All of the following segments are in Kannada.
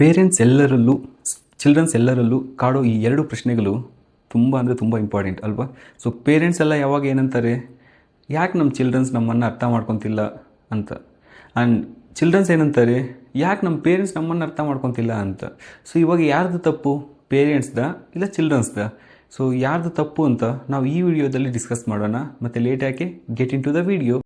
ಪೇರೆಂಟ್ಸ್ ಎಲ್ಲರಲ್ಲೂ ಚಿಲ್ಡ್ರನ್ಸ್ ಎಲ್ಲರಲ್ಲೂ ಕಾಡೋ ಈ ಎರಡು ಪ್ರಶ್ನೆಗಳು ತುಂಬ ಅಂದರೆ ತುಂಬ ಇಂಪಾರ್ಟೆಂಟ್ ಅಲ್ವಾ? ಸೊ ಪೇರೆಂಟ್ಸ್ ಎಲ್ಲ ಯಾವಾಗ ಏನಂತಾರೆ? ಯಾಕೆ ನಮ್ಮ ಚಿಲ್ಡ್ರನ್ಸ್ ನಮ್ಮನ್ನು ಅರ್ಥ ಮಾಡ್ಕೊತಿಲ್ಲ ಅಂತ? ಆ್ಯಂಡ್ ಚಿಲ್ಡ್ರನ್ಸ್ ಏನಂತಾರೆ? ಯಾಕೆ ನಮ್ಮ ಪೇರೆಂಟ್ಸ್ ನಮ್ಮನ್ನು ಅರ್ಥ ಮಾಡ್ಕೊತಿಲ್ಲ ಅಂತ? ಸೊ ಇವಾಗ ಯಾರ್ದು ತಪ್ಪು? ಪೇರೆಂಟ್ಸ್ದ ಇಲ್ಲ ಚಿಲ್ಡ್ರನ್ಸ್ದ ಸೊ ಯಾರ್ದು ತಪ್ಪು ಅಂತ ನಾವು ಈ ವಿಡಿಯೋದಲ್ಲಿ ಡಿಸ್ಕಸ್ ಮಾಡೋಣ. ಮತ್ತು ಲೇಟ್ ಯಾಕೆ get into the video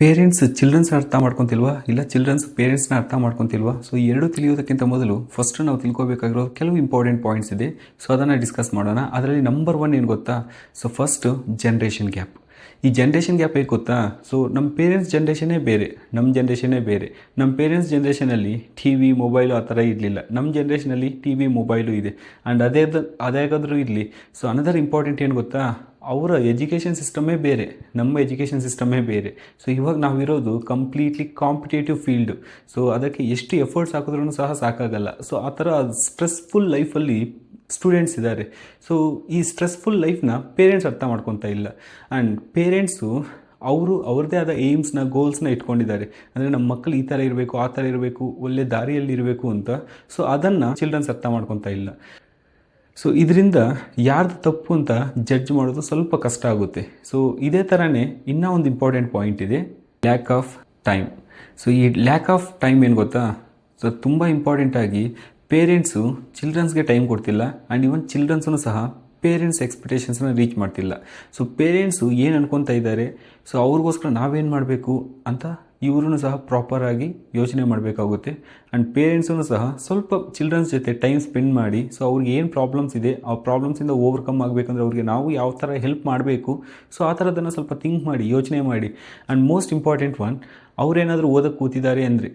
parents childrens ಅರ್ಥ ಮಾಡ್ಕೊತಿಲ್ವಾ? ಇಲ್ಲ ಚಿಲ್ಡ್ರನ್ಸ್ ಪೇರೆಂಟ್ಸ್ನ ಅರ್ಥ ಮಾಡ್ಕೊತಿಲ್ವಾ? ಸೊ ಎರಡು ತಿಳಿಯೋದಕ್ಕಿಂತ ಮೊದಲು ಫಸ್ಟ್ ನಾವು ತಿಳ್ಕೊಬೇಕಾಗಿರೋ ಕೆಲವು ಇಂಪಾರ್ಟೆಂಟ್ ಪಾಯಿಂಟ್ಸ್ ಇದೆ. ಸೊ ಅದನ್ನು ಡಿಸ್ಕಸ್ ಮಾಡೋಣ. ಅದರಲ್ಲಿ ನಂಬರ್ ಒನ್ ಏನು ಗೊತ್ತಾ? ಸೊ ಫಸ್ಟ್ ಜನ್ರೇಷನ್ ಗ್ಯಾಪ್ ಈ ಜನ್ರೇಷನ್ ಗ್ಯಾಪ್ ಹೇಗೆ ಗೊತ್ತಾ? ಸೊ ನಮ್ಮ ಪೇರೆಂಟ್ಸ್ ಜನ್ರೇಷನೇ ಬೇರೆ ನಮ್ಮ ಜನ್ರೇಷನೇ ಬೇರೆ. ನಮ್ಮ ಪೇರೆಂಟ್ಸ್ ಜನ್ರೇಷನಲ್ಲಿ ಟಿ ವಿ ಮೊಬೈಲು ಆ ಥರ ಇರಲಿಲ್ಲ. ನಮ್ಮ ಜನ್ರೇಷನಲ್ಲಿ ಟಿ ವಿ ಮೊಬೈಲು ಇದೆ. ಆ್ಯಂಡ್ ಅದೇ ಅದಾಗಾದರೂ ಇರಲಿ. ಸೊ ಅನದರ್ ಇಂಪಾರ್ಟೆಂಟ್ ಏನು ಗೊತ್ತಾ? ಅವರ ಎಜುಕೇಷನ್ ಸಿಸ್ಟಮೇ ಬೇರೆ, ನಮ್ಮ ಎಜುಕೇಷನ್ ಸಿಸ್ಟಮೇ ಬೇರೆ. ಸೊ ಇವಾಗ ನಾವಿರೋದು ಕಂಪ್ಲೀಟ್ಲಿ ಕಾಂಪಿಟೇಟಿವ್ ಫೀಲ್ಡ್ ಸೊ ಅದಕ್ಕೆ ಎಷ್ಟು ಎಫರ್ಟ್ಸ್ ಹಾಕಿದ್ರೂ ಸಹ ಸಾಕಾಗಲ್ಲ. ಸೊ ಆ ಥರ ಸ್ಟ್ರೆಸ್ಫುಲ್ ಲೈಫಲ್ಲಿ ಸ್ಟೂಡೆಂಟ್ಸ್ ಇದ್ದಾರೆ. ಸೊ ಈ ಸ್ಟ್ರೆಸ್ಫುಲ್ ಲೈಫ್ನ ಪೇರೆಂಟ್ಸ್ ಅರ್ಥ ಮಾಡ್ಕೊತಾ ಇಲ್ಲ. ಆ್ಯಂಡ್ ಪೇರೆಂಟ್ಸು ಅವರು ಅವ್ರದ್ದೇ ಆದ ಏಮ್ಸ್ನ ಗೋಲ್ಸ್ನ ಇಟ್ಕೊಂಡಿದ್ದಾರೆ. ಅಂದರೆ ನಮ್ಮ ಮಕ್ಕಳು ಈ ಥರ ಇರಬೇಕು, ಆ ಥರ ಇರಬೇಕು, ಒಳ್ಳೆ ದಾರಿಯಲ್ಲಿ ಇರಬೇಕು ಅಂತ. ಸೊ ಅದನ್ನು ಚಿಲ್ಡ್ರನ್ಸ್ ಅರ್ಥ ಮಾಡ್ಕೊತಾ ಇಲ್ಲ. ಸೊ ಇದರಿಂದ ಯಾರ್ದು ತಪ್ಪು ಅಂತ ಜಡ್ಜ್ ಮಾಡೋದು ಸ್ವಲ್ಪ ಕಷ್ಟ ಆಗುತ್ತೆ. ಸೊ ಇದೇ ಥರನೇ ಇನ್ನೂ ಒಂದು ಇಂಪಾರ್ಟೆಂಟ್ ಪಾಯಿಂಟ್ ಇದೆ ಲ್ಯಾಕ್ ಆಫ್ ಟೈಮ್ ಸೊ ಈ ಲ್ಯಾಕ್ ಆಫ್ ಟೈಮ್ ಏನು ಗೊತ್ತಾ? ಸೊ ತುಂಬ ಇಂಪಾರ್ಟೆಂಟಾಗಿ ಪೇರೆಂಟ್ಸು ಚಿಲ್ಡ್ರನ್ಸ್ಗೆ ಟೈಮ್ ಕೊಡ್ತಿಲ್ಲ ಆ್ಯಂಡ್ ಇವನ್ ಚಿಲ್ಡ್ರನ್ಸನ್ನು ಸಹ ಪೇರೆಂಟ್ಸ್ ಎಕ್ಸ್ಪೆಕ್ಟೇಷನ್ಸ್ನ ರೀಚ್ ಮಾಡ್ತಿಲ್ಲ. ಸೊ ಪೇರೆಂಟ್ಸು ಏನು ಅನ್ಕೊತಾ ಇದ್ದಾರೆ? ಸೊ ಅವ್ರಿಗೋಸ್ಕರ ನಾವೇನು ಮಾಡಬೇಕು ಅಂತ ಇವರು ಸಹ ಪ್ರಾಪರಾಗಿ ಯೋಚನೆ ಮಾಡಬೇಕಾಗುತ್ತೆ. ಆ್ಯಂಡ್ ಪೇರೆಂಟ್ಸೂ ಸಹ ಸ್ವಲ್ಪ ಚಿಲ್ಡ್ರನ್ಸ್ ಜೊತೆ ಟೈಮ್ ಸ್ಪೆಂಡ್ ಮಾಡಿ ಸೊ ಅವ್ರಿಗೆ ಏನು ಪ್ರಾಬ್ಲಮ್ಸ್ ಇದೆ, ಆ ಪ್ರಾಬ್ಲಮ್ಸಿಂದ ಓವರ್ಕಮ್ ಆಗಬೇಕಂದ್ರೆ ಅವ್ರಿಗೆ ನಾವು ಯಾವ ಥರ ಹೆಲ್ಪ್ ಮಾಡಬೇಕು ಸೊ ಆ ಥರದನ್ನು ಸ್ವಲ್ಪ ಥಿಂಕ್ ಮಾಡಿ, ಯೋಚನೆ ಮಾಡಿ. ಆ್ಯಂಡ್ ಮೋಸ್ಟ್ ಇಂಪಾರ್ಟೆಂಟ್ ಒನ್ ಅವರೇನಾದರೂ ಓದಕ್ಕೆ ಕೂತಿದ್ದಾರೆ ಅಂದರೆ,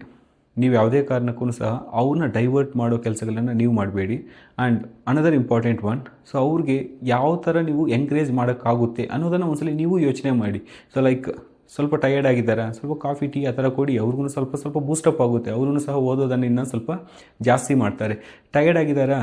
ನೀವು ಯಾವುದೇ ಕಾರಣಕ್ಕೂ ಸಹ ಅವ್ರನ್ನ ಡೈವರ್ಟ್ ಮಾಡೋ ಕೆಲಸಗಳನ್ನು ನೀವು ಮಾಡಬೇಡಿ. And another important one so ಅವ್ರಿಗೆ ಯಾವ ಥರ ನೀವು ಎಂಕರೇಜ್ ಮಾಡೋಕ್ಕಾಗುತ್ತೆ ಅನ್ನೋದನ್ನು ಒಂದ್ಸಲಿ ನೀವು ಯೋಚನೆ ಮಾಡಿ. ಸೊ ಲೈಕ್ ಸ್ವಲ್ಪ ಟಯರ್ಡ್ ಆಗಿದ್ದಾರೆ? ಸ್ವಲ್ಪ ಕಾಫಿ ಟೀ ಆ ಥರ ಕೊಡಿ. ಅವ್ರಿಗೂ ಸ್ವಲ್ಪ ಸ್ವಲ್ಪ ಬೂಸ್ಟಪ್ ಆಗುತ್ತೆ. ಅವ್ರೂ ಸಹ ಓದೋದನ್ನು ಇನ್ನೂ ಸ್ವಲ್ಪ ಜಾಸ್ತಿ ಮಾಡ್ತಾರೆ. ಟಯರ್ಡ್ ಆಗಿದ್ದಾರಾ?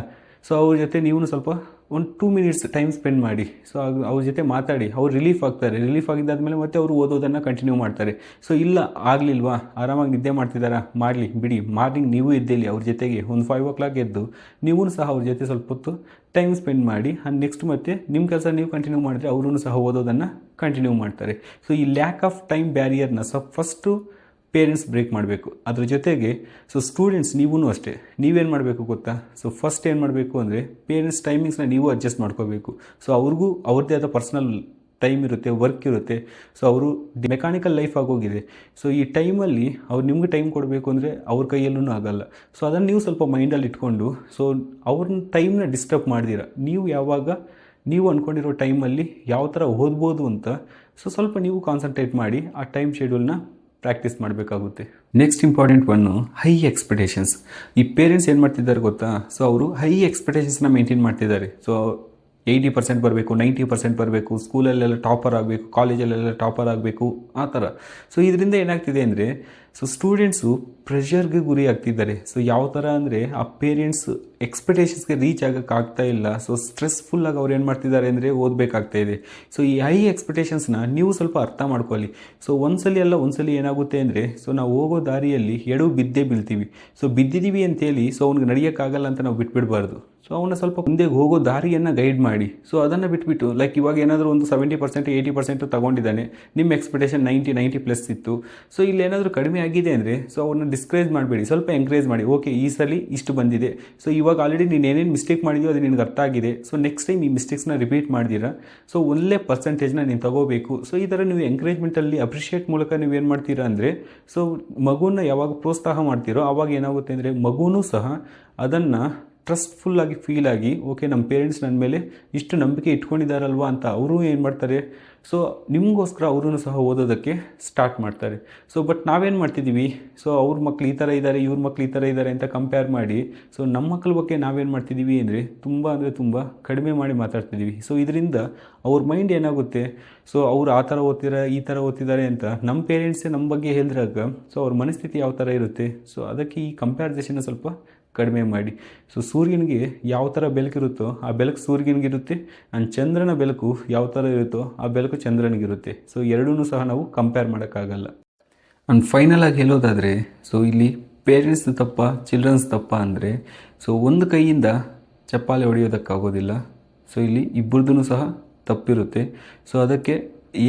ಸೊ ಅವ್ರ ಜೊತೆ ನೀವು ಸ್ವಲ್ಪ ಒಂದು ಟೂ ಮಿನಿಟ್ಸ್ ಟೈಮ್ ಸ್ಪೆಂಡ್ ಮಾಡಿ. ಸೊ ಅವ್ರ ಜೊತೆ ಮಾತಾಡಿ. ಅವ್ರು ರಿಲೀಫ್ ಆಗ್ತಾರೆ. ರಿಲೀಫ್ ಆಗಿದ್ದಾದಮೇಲೆ ಮತ್ತೆ ಅವರು ಓದೋದನ್ನು ಕಂಟಿನ್ಯೂ ಮಾಡ್ತಾರೆ. ಸೊ ಇಲ್ಲ, ಆಗಲಿಲ್ವಾ? ಆರಾಮಾಗಿ ನಿದ್ದೆ ಮಾಡ್ತಿದ್ದಾರಾ? ಮಾಡಲಿ, ಬಿಡಿ. ಮಾರ್ನಿಂಗ್ ನೀವು ಇದ್ದೇಳಿ ಅವ್ರ ಜೊತೆಗೆ. ಒಂದು ಫೈವ್ ಓ ಕ್ಲಾಕ್ ಎದ್ದು ನೀವು ಸಹ ಅವ್ರ ಜೊತೆ ಸ್ವಲ್ಪ ಹೊತ್ತು ಟೈಮ್ ಸ್ಪೆಂಡ್ ಮಾಡಿ ಅಂಡ್ ನೆಕ್ಸ್ಟ್ ಮತ್ತೆ ನಿಮ್ಮ ಕೆಲಸ ನೀವು ಕಂಟಿನ್ಯೂ ಮಾಡಿದ್ರೆ ಅವರೂ ಸಹ ಓದೋದನ್ನು ಕಂಟಿನ್ಯೂ ಮಾಡ್ತಾರೆ. ಸೊ ಈ ಲ್ಯಾಕ್ ಆಫ್ ಟೈಮ್ ಬ್ಯಾರಿಯರ್ನ ಸಹ ಫಸ್ಟು ಪೇರೆಂಟ್ಸ್ ಬ್ರೇಕ್ ಮಾಡಬೇಕು. ಅದ್ರ ಜೊತೆಗೆ ಸೊ ಸ್ಟೂಡೆಂಟ್ಸ್ ನೀವೂ ಅಷ್ಟೇ. ನೀವೇನು ಮಾಡಬೇಕು ಗೊತ್ತಾ? ಸೊ ಫಸ್ಟ್ ಏನು ಮಾಡಬೇಕು ಅಂದರೆ ಪೇರೆಂಟ್ಸ್ ಟೈಮಿಂಗ್ಸ್ನ ನೀವು ಅಡ್ಜಸ್ಟ್ ಮಾಡ್ಕೋಬೇಕು. ಸೊ ಅವ್ರಿಗೂ ಅವ್ರದ್ದೇ ಆದ ಪರ್ಸ್ನಲ್ ಟೈಮ್ ಇರುತ್ತೆ ವರ್ಕ್ ಇರುತ್ತೆ. ಸೊ ಅವರು ಮೆಕ್ಯಾನಿಕಲ್ ಲೈಫ್ ಆಗೋಗಿದೆ ಸೊ ಈ ಟೈಮಲ್ಲಿ ಅವ್ರು ನಿಮ್ಗೆ ಟೈಮ್ ಕೊಡಬೇಕು ಅಂದರೆ ಅವ್ರ ಕೈಯಲ್ಲೂ ಆಗಲ್ಲ. ಸೊ ಅದನ್ನು ನೀವು ಸ್ವಲ್ಪ ಮೈಂಡಲ್ಲಿ ಇಟ್ಕೊಂಡು ಸೊ ಅವ್ರನ್ನ ಟೈಮ್ನ ಡಿಸ್ಟರ್ಬ್ ಮಾಡ್ದಿರ. ನೀವು ಯಾವಾಗ, ನೀವು ಅಂದ್ಕೊಂಡಿರೋ ಟೈಮಲ್ಲಿ ಯಾವ ಥರ ಓದ್ಬೋದು ಅಂತ ಸೊ ಸ್ವಲ್ಪ ನೀವು ಕಾನ್ಸಂಟ್ರೇಟ್ ಮಾಡಿ ಆ ಟೈಮ್ ಶೆಡ್ಯೂಲ್ನ ಪ್ರಾಕ್ಟೀಸ್ ಮಾಡಬೇಕಾಗುತ್ತೆ. Next important one high expectations ಈ ಪೇರೆಂಟ್ಸ್ ಏನು ಮಾಡ್ತಿದ್ದಾರೆ ಗೊತ್ತಾ? ಸೊ ಅವರು ಹೈ ಎಕ್ಸ್ಪೆಕ್ಟೇಷನ್ಸ್ನ ಮೇಂಟೈನ್ ಮಾಡ್ತಿದ್ದಾರೆ. ಸೊ ಏಯ್ಟಿ ಪರ್ಸೆಂಟ್ ಬರಬೇಕು ನೈಂಟಿ ಪರ್ಸೆಂಟ್ ಬರಬೇಕು ಸ್ಕೂಲಲ್ಲೆಲ್ಲ ಟಾಪರ್ ಆಗಬೇಕು ಕಾಲೇಜಲ್ಲೆಲ್ಲ ಟಾಪರ್ ಆಗಬೇಕು, ಆ ಥರ. ಸೊ ಇದರಿಂದ ಏನಾಗ್ತಿದೆ ಅಂದರೆ ಸೊ ಸ್ಟೂಡೆಂಟ್ಸು ಪ್ರೆಷರ್ಗೆ ಗುರಿ ಆಗ್ತಿದ್ದಾರೆ. ಸೊ ಯಾವ ಥರ ಅಂದರೆ, ಆ ಪೇರೆಂಟ್ಸ್ ಎಕ್ಸ್ಪೆಕ್ಟೇಷನ್ಸ್ಗೆ ರೀಚ್ ಆಗೋಕ್ಕಾಗ್ತಾ ಇಲ್ಲ. ಸೊ ಸ್ಟ್ರೆಸ್ಫುಲ್ಲಾಗಿ ಅವ್ರು ಏನು ಮಾಡ್ತಿದ್ದಾರೆ ಅಂದರೆ, ಓದಬೇಕಾಗ್ತಾ ಇದೆ. ಸೊ ಈ ಹೈ ಎಕ್ಸ್ಪೆಕ್ಟೇಷನ್ಸ್ನ ನೀವು ಸ್ವಲ್ಪ ಅರ್ಥ ಮಾಡ್ಕೊಳ್ಳಿ. ಸೊ ಒಂದ್ಸಲಿ ಅಲ್ಲ, ಒಂದ್ಸಲಿ ಏನಾಗುತ್ತೆ ಅಂದರೆ ಸೊ ನಾವು ಹೋಗೋ ದಾರಿಯಲ್ಲಿ ಎಡು ಬಿದ್ದೇ ಬೀಳ್ತೀವಿ. ಸೊ ಬಿದ್ದಿದ್ದೀವಿ ಅಂತೇಳಿ ಸೊ ಅವ್ನಿಗೆ ನಡೆಯೋಕ್ಕಾಗಲ್ಲ ಅಂತ ನಾವು ಬಿಟ್ಬಿಡಬಾರ್ದು. ಸೊ ಅವನ್ನ ಸ್ವಲ್ಪ ಮುಂದೆ ಹೋಗೋ ದಾರಿಯನ್ನು ಗೈಡ್ ಮಾಡಿ. ಸೊ ಅದನ್ನು ಬಿಟ್ಬಿಟ್ಟು ಲೈಕ್ ಇವಾಗ ಏನಾದರೂ ಒಂದು ಸೆವೆಂಟಿ ಪರ್ಸೆಂಟ್ ಏಯ್ಟಿ ಪರ್ಸೆಂಟು ತಗೊಂಡಿದ್ದಾನೆ. ನಿಮ್ಮ ಎಕ್ಸ್ಪೆಕ್ಟೇಷನ್ ನೈಂಟಿ ನೈಂಟಿ ಪ್ಲಸ್ ಇತ್ತು. ಸೊ ಇಲ್ಲಿ ಏನಾದರೂ ಕಡಿಮೆ ಆಗಿದೆ ಅಂದರೆ ಸೊ ಅವ್ರನ್ನ ಡಿಸ್ಕರೇಜ್ ಮಾಡಬೇಡಿ, ಸ್ವಲ್ಪ ಎಂಕರೇಜ್ ಮಾಡಿ. ಓಕೆ ಈ ಸಲ ಇಷ್ಟು ಬಂದಿದೆ. ಸೊ ಇವಾಗ ಆಲ್ರೆಡಿ ನೀನು ಏನೇನು ಮಿಸ್ಟೇಕ್ ಮಾಡಿದೆಯೋ ಅದು ನಿನಗೆ ಅರ್ಥ ಆಗಿದೆ. ಸೊ ನೆಕ್ಸ್ಟ್ ಟೈಮ್ ಈ ಮಿಸ್ಟೇಕ್ಸ್ನ ರಿಪೀಟ್ ಮಾಡ್ದಿರಾ. ಸೊ ಒಳ್ಳೆ ಪರ್ಸೆಂಟೇಜ್ನ ನೀನು ತಗೋಬೇಕು. ಸೊ ಈ ಥರ ನೀವು ಎಂಕರೇಜ್ಮೆಂಟಲ್ಲಿ ಅಪ್ರಿಷಿಯೇಟ್ ಮೂಲಕ ನೀವು ಏನು ಮಾಡ್ತೀರಾ ಅಂದರೆ ಸೊ ಮಗುನ ಯಾವಾಗ ಪ್ರೋತ್ಸಾಹ ಮಾಡ್ತೀರೋ ಆವಾಗ ಏನಾಗುತ್ತೆ ಅಂದರೆ ಮಗುನೂ ಸಹ ಅದನ್ನು ಟ್ರಸ್ಟ್ಫುಲ್ಲಾಗಿ ಫೀಲ್ ಆಗಿ ಓಕೆ ನಮ್ಮ ಪೇರೆಂಟ್ಸ್ ನನ್ನ ಮೇಲೆ ಇಷ್ಟು ನಂಬಿಕೆ ಇಟ್ಕೊಂಡಿದ್ದಾರಲ್ವಾ ಅಂತ ಅವರು ಏನು ಮಾಡ್ತಾರೆ? ಸೊ ನಿಮಗೋಸ್ಕರ ಅವರೂ ಸಹ ಓದೋದಕ್ಕೆ ಸ್ಟಾರ್ಟ್ ಮಾಡ್ತಾರೆ. ಸೊ ಬಟ್ ನಾವೇನು ಮಾಡ್ತಿದ್ದೀವಿ ಸೊ ಅವ್ರ ಮಕ್ಳು ಈ ಥರ ಇದ್ದಾರೆ ಇವ್ರ ಮಕ್ಳು ಈ ಥರ ಇದ್ದಾರೆ ಅಂತ ಕಂಪೇರ್ ಮಾಡಿ ಸೊ ನಮ್ಮ ಮಕ್ಕಳ ಬಗ್ಗೆ ನಾವೇನು ಮಾಡ್ತಿದ್ದೀವಿ ಅಂದರೆ ತುಂಬ ಅಂದರೆ ತುಂಬ ಕಡಿಮೆ ಮಾಡಿ ಮಾತಾಡ್ತಿದ್ದೀವಿ ಸೊ ಇದರಿಂದ ಅವ್ರ ಮೈಂಡ್ ಏನಾಗುತ್ತೆ? ಸೊ ಅವ್ರು ಆ ಥರ ಓದ್ತಿರ ಈ ಥರ ಓದ್ತಿದ್ದಾರೆ ಅಂತ ನಮ್ಮ ಪೇರೆಂಟ್ಸೇ ನಮ್ಮ ಬಗ್ಗೆ ಹೇಳಿದ್ರಾಗ ಸೊ ಅವ್ರ ಮನಸ್ಥಿತಿ ಯಾವ ಥರ ಇರುತ್ತೆ? ಸೊ ಅದಕ್ಕೆ ಈ ಕಂಪ್ಯಾರಿಸೇಷನ್ನ ಸ್ವಲ್ಪ ಕಡಿಮೆ ಮಾಡಿ. ಸೊ ಸೂರ್ಯನಿಗೆ ಯಾವ ಥರ ಬೆಳಕಿರುತ್ತೋ ಆ ಬೆಳಕು ಸೂರ್ಯನಿಗಿರುತ್ತೆ. ಆ್ಯಂಡ್ ಚಂದ್ರನ ಬೆಳಕು ಯಾವ ಥರ ಇರುತ್ತೋ ಆ ಬೆಳಕು ಚಂದ್ರನಿಗಿರುತ್ತೆ. ಸೊ ಎರಡೂ ಸಹ ನಾವು ಕಂಪೇರ್ ಮಾಡೋಕ್ಕಾಗಲ್ಲ. ಆ್ಯಂಡ್ ಫೈನಲ್ ಆಗಿ ಹೇಳೋದಾದರೆ ಸೊ ಇಲ್ಲಿ ಪೇರೆಂಟ್ಸ್ ತಪ್ಪ ಚಿಲ್ಡ್ರನ್ಸ್ ತಪ್ಪ ಅಂದರೆ ಸೊ ಒಂದು ಕೈಯಿಂದ ಚಪ್ಪಾಳೆ ಹೊಡೆಯೋದಕ್ಕಾಗೋದಿಲ್ಲ. ಸೊ ಇಲ್ಲಿ ಇಬ್ಬರದೂ ಸಹ ತಪ್ಪಿರುತ್ತೆ. ಸೊ ಅದಕ್ಕೆ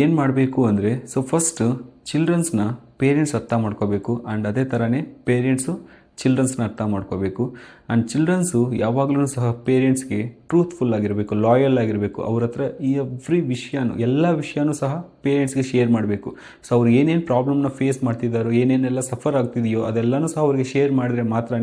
ಏನು ಮಾಡಬೇಕು ಅಂದರೆ ಸೊ ಫಸ್ಟ್ ಚಿಲ್ಡ್ರನ್ಸ್ನ ಪೇರೆಂಟ್ಸ್ ಅರ್ಥ ಮಾಡ್ಕೋಬೇಕು. ಆ್ಯಂಡ್ ಅದೇ ಥರನೇ ಪೇರೆಂಟ್ಸು ಚಿಲ್ಡ್ರನ್ಸ್ನ ಅರ್ಥ ಮಾಡ್ಕೋಬೇಕು. ಆ್ಯಂಡ್ ಚಿಲ್ಡ್ರನ್ಸು ಯಾವಾಗಲೂ ಸಹ ಪೇರೆಂಟ್ಸ್ಗೆ ಟ್ರೂತ್ಫುಲ್ ಆಗಿರಬೇಕು ಲಾಯಲ್ ಆಗಿರಬೇಕು. ಅವ್ರ ಹತ್ರ ಈ ಎವ್ರಿ ವಿಷಯನೂ, ಎಲ್ಲ ವಿಷಯನೂ ಸಹ ಪೇರೆಂಟ್ಸ್ಗೆ ಶೇರ್ ಮಾಡಬೇಕು. ಸೊ ಅವ್ರು ಏನೇನು ಪ್ರಾಬ್ಲಮ್ನ ಫೇಸ್ ಮಾಡ್ತಿದ್ದಾರೋ, ಏನೇನೆಲ್ಲ ಸಫರ್ ಆಗ್ತಿದೆಯೋ, ಅದೆಲ್ಲನೂ ಸಹ ಅವ್ರಿಗೆ ಶೇರ್ ಮಾಡಿದ್ರೆ ಮಾತ್ರ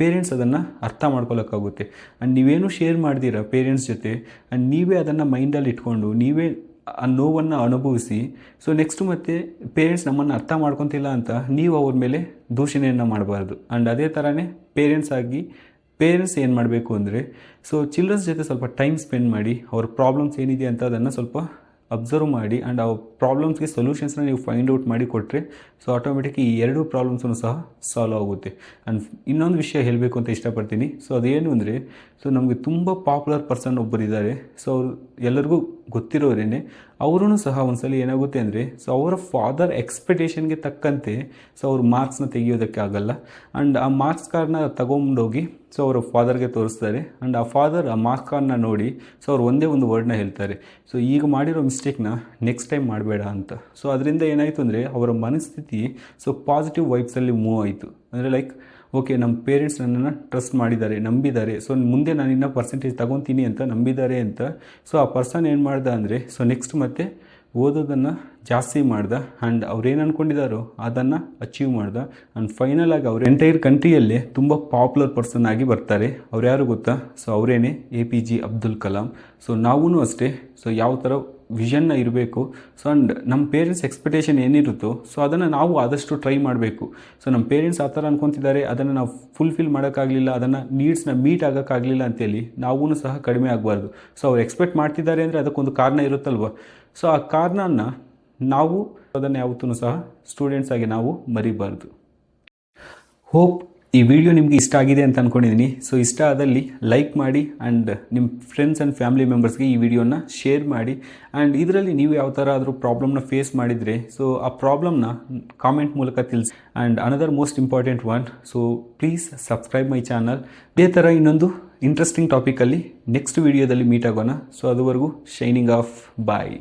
ಪೇರೆಂಟ್ಸ್ ಅದನ್ನು ಅರ್ಥ ಮಾಡ್ಕೊಳ್ಳೋಕ್ಕಾಗುತ್ತೆ ಆ್ಯಂಡ್ ನೀವೇನು ಶೇರ್ ಮಾಡ್ತೀರಾ ಪೇರೆಂಟ್ಸ್ ಜೊತೆ ಆ್ಯಂಡ್ ನೀವೇ ಅದನ್ನು ಮೈಂಡಲ್ಲಿ ಇಟ್ಕೊಂಡು, ನೀವೇ ಆ ನೋವನ್ನು ಅನುಭವಿಸಿ. ಸೊ ನೆಕ್ಸ್ಟ್ ಮತ್ತೆ ಪೇರೆಂಟ್ಸ್ ನಮ್ಮನ್ನು ಅರ್ಥ ಮಾಡ್ಕೊತಿಲ್ಲ ಅಂತ ನೀವು ಅವ್ರ ಮೇಲೆ ದೂಷಣೆಯನ್ನು ಮಾಡಬಾರ್ದು. ಆ್ಯಂಡ್ ಅದೇ ಥರನೇ ಪೇರೆಂಟ್ಸ್ ಆಗಿ ಪೇರೆಂಟ್ಸ್ ಏನು ಮಾಡಬೇಕು ಅಂದರೆ ಸೊ ಚಿಲ್ಡ್ರನ್ಸ್ ಜೊತೆ ಸ್ವಲ್ಪ ಟೈಮ್ ಸ್ಪೆಂಡ್ ಮಾಡಿ, ಅವ್ರ ಪ್ರಾಬ್ಲಮ್ಸ್ ಏನಿದೆ ಅಂತ ಅದನ್ನು ಸ್ವಲ್ಪ ಅಬ್ಸರ್ವ್ ಮಾಡಿ ಆ್ಯಂಡ್ ಆ ಪ್ರಾಬ್ಲಮ್ಸ್ಗೆ ಸೊಲ್ಯೂಷನ್ಸ್ನ ನೀವು ಫೈಂಡ್ ಔಟ್ ಮಾಡಿ ಕೊಟ್ಟರೆ ಸೊ ಆಟೋಮೆಟಿಕ್ ಈ ಎರಡು ಪ್ರಾಬ್ಲಮ್ಸನ್ನು ಸಹ ಸಾಲ್ವ್ ಆಗುತ್ತೆ. ಆ್ಯಂಡ್ ಇನ್ನೊಂದು ವಿಷಯ ಹೇಳಬೇಕು ಅಂತ ಇಷ್ಟಪಡ್ತೀನಿ. ಸೊ ಅದೇನು ಅಂದರೆ ಸೊ ನಮಗೆ ತುಂಬ ಪಾಪ್ಯುಲರ್ ಪರ್ಸನ್ ಒಬ್ಬರಿದ್ದಾರೆ ಸೊ ಅವರು ಎಲ್ಲರಿಗೂ ಗೊತ್ತಿರೋರೇನೆ ಅವರೂ ಸಹ ಒಂದ್ಸಲ ಏನಾಗುತ್ತೆ ಅಂದರೆ ಸೊ ಅವರ ಫಾದರ್ ಎಕ್ಸ್ಪೆಕ್ಟೇಷನ್ಗೆ ತಕ್ಕಂತೆ ಸೊ ಅವ್ರ ಮಾರ್ಕ್ಸ್ನ ತೆಗಿಯೋದಕ್ಕೆ ಆಗಲ್ಲ ಆ್ಯಂಡ್ ಆ ಮಾರ್ಕ್ಸ್ ಕಾರ್ಡ್ನ ತಗೊಂಡೋಗಿ ಸೊ ಅವರ ಫಾದರ್ಗೆ ತೋರಿಸ್ತಾರೆ. ಆ್ಯಂಡ್ ಆ ಫಾದರ್ ಆ ಮಾರ್ಕ್ಸ್ ನೋಡಿ ಸೊ ಅವ್ರು ಒಂದೇ ಒಂದು ವರ್ಡ್ನ ಹೇಳ್ತಾರೆ. ಸೊ ಈಗ ಮಾಡಿರೋ ಮಿಸ್ಟೇಕ್ನ ನೆಕ್ಸ್ಟ್ ಟೈಮ್ ಮಾಡಬೇಡ ಅಂತ. ಸೊ ಅದರಿಂದ ಏನಾಯಿತು ಅಂದರೆ ಅವರ ಮನಸ್ಥಿತಿ ಸೊ ಪಾಸಿಟಿವ್ ವೈಬ್ಸಲ್ಲಿ ಮೂವ್ ಆಯಿತು. ಅಂದರೆ ಲೈಕ್ ಓಕೆ ನಮ್ಮ ಪೇರೆಂಟ್ಸ್ ನನ್ನನ್ನು ಟ್ರಸ್ಟ್ ಮಾಡಿದ್ದಾರೆ, ನಂಬಿದ್ದಾರೆ. ಸೊ ಮುಂದೆ ನಾನು ಇನ್ನೂ ಪರ್ಸೆಂಟೇಜ್ ತಗೊತೀನಿ ಅಂತ ನಂಬಿದ್ದಾರೆ ಅಂತ. ಸೊ ಆ ಪರ್ಸನ್ ಏನು ಮಾಡ್ದೆ ಅಂದರೆ ಸೊ ನೆಕ್ಸ್ಟ್ ಮತ್ತೆ ಓದೋದನ್ನು ಜಾಸ್ತಿ ಮಾಡ್ದ ಆ್ಯಂಡ್ ಅವ್ರೇನು ಅಂದ್ಕೊಂಡಿದ್ದಾರೋ ಅದನ್ನು ಅಚೀವ್ ಮಾಡ್ದೆ ಆ್ಯಂಡ್ ಫೈನಲ್ ಆಗಿ ಅವ್ರು ಎಂಟೈರ್ ಕಂಟ್ರಿಯಲ್ಲೇ ತುಂಬ ಪಾಪ್ಯುಲರ್ ಪರ್ಸನ್ ಆಗಿ ಬರ್ತಾರೆ. ಅವ್ರು ಯಾರು ಗೊತ್ತಾ? ಸೊ ಅವರೇನೆ A P J Abdul Kalam so ನಾವೂ ಅಷ್ಟೇ. ಸೊ ಯಾವ ಥರ ವಿಷನ್ನ ಇರಬೇಕು. ಸೊ ಆ್ಯಂಡ್ ನಮ್ಮ ಪೇರೆಂಟ್ಸ್ ಎಕ್ಸ್ಪೆಕ್ಟೇಷನ್ ಏನಿರುತ್ತೋ ಸೊ ಅದನ್ನು ನಾವು ಆದಷ್ಟು ಟ್ರೈ ಮಾಡಬೇಕು. ಸೊ ನಮ್ಮ ಪೇರೆಂಟ್ಸ್ ಆ ಥರ ಅನ್ಕೊತಿದ್ದಾರೆ, ಅದನ್ನು ನಾವು ಫುಲ್ಫಿಲ್ ಮಾಡೋಕ್ಕಾಗಲಿಲ್ಲ, ಅದನ್ನು ನೀಡ್ಸ್ನ ಮೀಟ್ ಆಗೋಕ್ಕಾಗಲಿಲ್ಲ ಅಂತೇಳಿ ನಾವೂ ಸಹ ಕಡಿಮೆ ಆಗಬಾರ್ದು. ಸೊ ಅವ್ರು ಎಕ್ಸ್ಪೆಕ್ಟ್ ಮಾಡ್ತಿದ್ದಾರೆ ಅಂದರೆ ಅದಕ್ಕೊಂದು ಕಾರಣ ಇರುತ್ತಲ್ವ? ಸೊ ಆ ಕಾರಣನ ನಾವು ಅದನ್ನು ಯಾವತ್ತೂ ಸಹ ಸ್ಟೂಡೆಂಟ್ಸ್ ಆಗಿ ನಾವು ಮರಿಬಾರ್ದು. ಹೋಪ್ ಈ ವಿಡಿಯೋ ನಿಮಗೆ ಇಷ್ಟ ಆಗಿದೆ ಅಂತ ಅಂದ್ಕೊಂಡಿದ್ದೀನಿ ಸೊ ಇಷ್ಟ ಆದಲ್ಲಿ ಲೈಕ್ ಮಾಡಿ ಆ್ಯಂಡ್ ನಿಮ್ಮ ಫ್ರೆಂಡ್ಸ್ ಆ್ಯಂಡ್ ಫ್ಯಾಮಿಲಿ ಮೆಂಬರ್ಸ್ಗೆ ಈ ವಿಡಿಯೋನ ಶೇರ್ ಮಾಡಿ. ಆ್ಯಂಡ್ ಇದರಲ್ಲಿ ನೀವು ಯಾವ ಥರ ಆದರೂ ಪ್ರಾಬ್ಲಮ್ನ ಫೇಸ್ ಮಾಡಿದರೆ ಸೊ ಆ ಪ್ರಾಬ್ಲಮ್ನ ಕಾಮೆಂಟ್ ಮೂಲಕ ತಿಳಿಸಿ. And another most important one so please subscribe my channel ಇದೇ ಥರ ಇನ್ನೊಂದು ಇಂಟ್ರೆಸ್ಟಿಂಗ್ ಟಾಪಿಕಲ್ಲಿ ನೆಕ್ಸ್ಟ್ ವಿಡಿಯೋದಲ್ಲಿ ಮೀಟ್ ಆಗೋಣ. ಸೊ ಅದುವರೆಗೂ ಶೈನಿಂಗ್ ಆಫ್ ಬಾಯ್